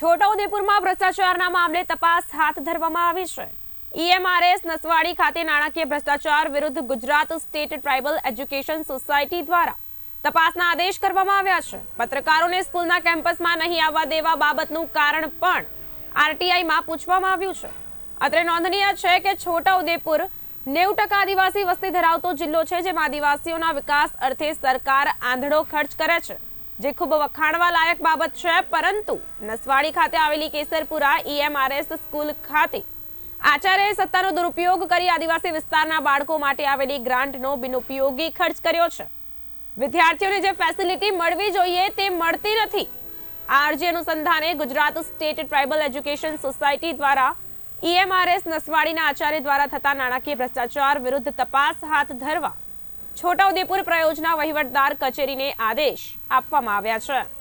છોટાઉદેપુરમાં ભ્રષ્ટાચારના મામલે તપાસ હાથ ધરવામાં આવી છે. ઈએમઆરએસ નસવાડી ખાતે નાણાકીય ભ્રષ્ટાચાર વિરુદ્ધ Gujarat state tribal education society દ્વારા તપાસના આદેશ કરવામાં આવ્યા છે. પત્રકારોને સ્કૂલના કેમ્પસમાં નહીં આવવા દેવા બાબતનું કારણ પણ આરટીઆઈમાં પૂછવામાં આવ્યું છે. અત્રે નોંધનીય છે કે છોટાઉદેપુર નેવું ટકા આદિવાસી વસ્તી ધરાવતો જિલ્લો છે, જેમાં આદિવાસીઓના વિકાસ અર્થે સરકાર આંધળો ખર્ચ કરે છે. જે ખૂબ વખાણવા લાયક બાબત છે, પરંતુ નસવાડી ખાતે આવેલી કેસરપુરા ઈએમઆરએસ સ્કૂલ ખાતે આચાર્યએ સત્તાનો દુરુપયોગ કરી આદિવાસી વિસ્તારના બાળકો માટે આવેલી ગ્રાન્ટનો બિનઉપયોગી ખર્ચ કર્યો છે. વિદ્યાર્થીઓને જે ફેસિલિટી મળવી જોઈએ તે મળતી નથી. આ અરજી અનુસંધાને Gujarat State Tribal Education Society દ્વારા ઈએમઆરએસ નસવાડીના આચાર્ય દ્વારા થતા નાણાકીય ભ્રષ્ટાચાર વિરુદ્ધ તપાસ હાથ ધરવા છોટાઉદેપુર પ્રયોજના વહીવટદાર કચેરીને આદેશ આપવામાં આવ્યા છે.